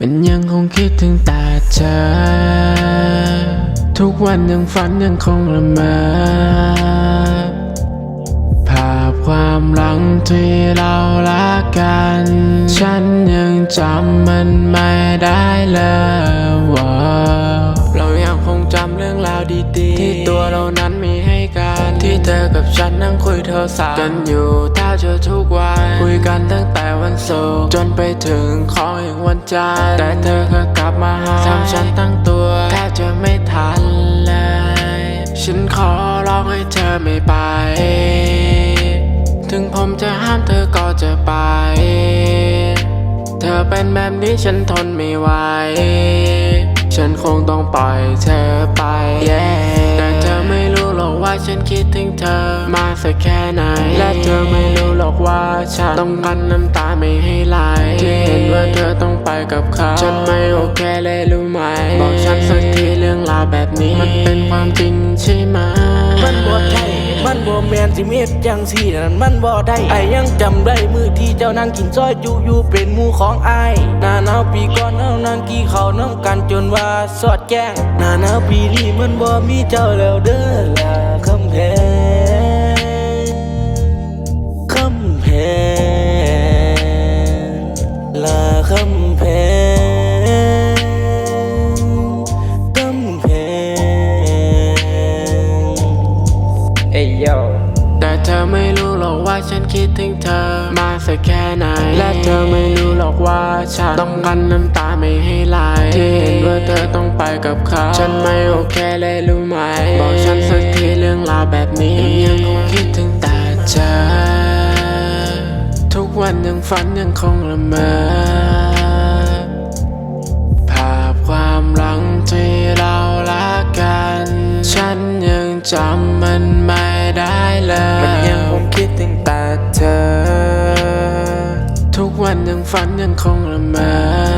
มันยังคงคิดถึงแต่เธอ ทุกวันยังฝันยังคงละเมอภาพความหลังที่เราละกัน ฉันยังจำมันไม่ได้เลยว่า เรายังคงจำเรื่องราวดีๆ ที่ตัวเรานั้นมีให้กันที่ เธอกับฉันนั่งคุยโทรศัพท์กันอยู่ถ้าเจอทุกวันคุยกันตั้งแต่วันศุกร์จนไปถึงของอีกวันจันทร์แต่เธอก็กลับมาหาทำฉันตั้งตัวแทบจะไม่ทันเลยฉันขอร้องให้เธอไม่ไป ถึงผมจะห้ามเธอก็จะไป เธอเป็นแบบนี้ฉันทนไม่ไหวฉันคงต้องปล่อยเธอ ฉันคิดถึงเธอมาสักแค่ไหน และเธอไม่รู้หรอกว่าฉันต้องกันน้ำตาไม่ให้ไหลที่เห็นว่าเธอต้องไปกับเขา ฉันไม่โอเคเลยรู้ไหม บอกฉันสักทีเรื่องราวแบบนี้ มันเป็นความจริงใช่ไหม มันบ่ใช่มันบ่แมนสิเม็ดจังสี่นั่นมันบ่ได้ไอยังจำได้มือที่เจ้านั่งกินซอยจูอยู่เป็นมูของไอหน้าหนาวปีก่อนเฮานั่งกี่ข้าน้ำกันจนว่าสอดแจ้งหน้าหนาวปีนี้มันบ่มีเจ้าแล้วเด้อ เอ้ยโยแต่เธอไม่รู้หรอกว่าฉันคิดถึงเธอมาสักแค่ไหน และเธอไม่รู้หรอกว่าฉันต้องกันน้ำตาไม่ให้ไหลที่เห็นว่าเธอต้องไปกับเขา ฉันไม่โอเคเลยรู้ไหม บอกฉันสักทีเรื่องราวแบบนี้ยังคงคิดถึงแต่เธอทุกวันยังฝันยังคงละเมอภาพความหลังที่เราละกัน ฉันยังจำมันไม่ ฝันยังคงละเมอ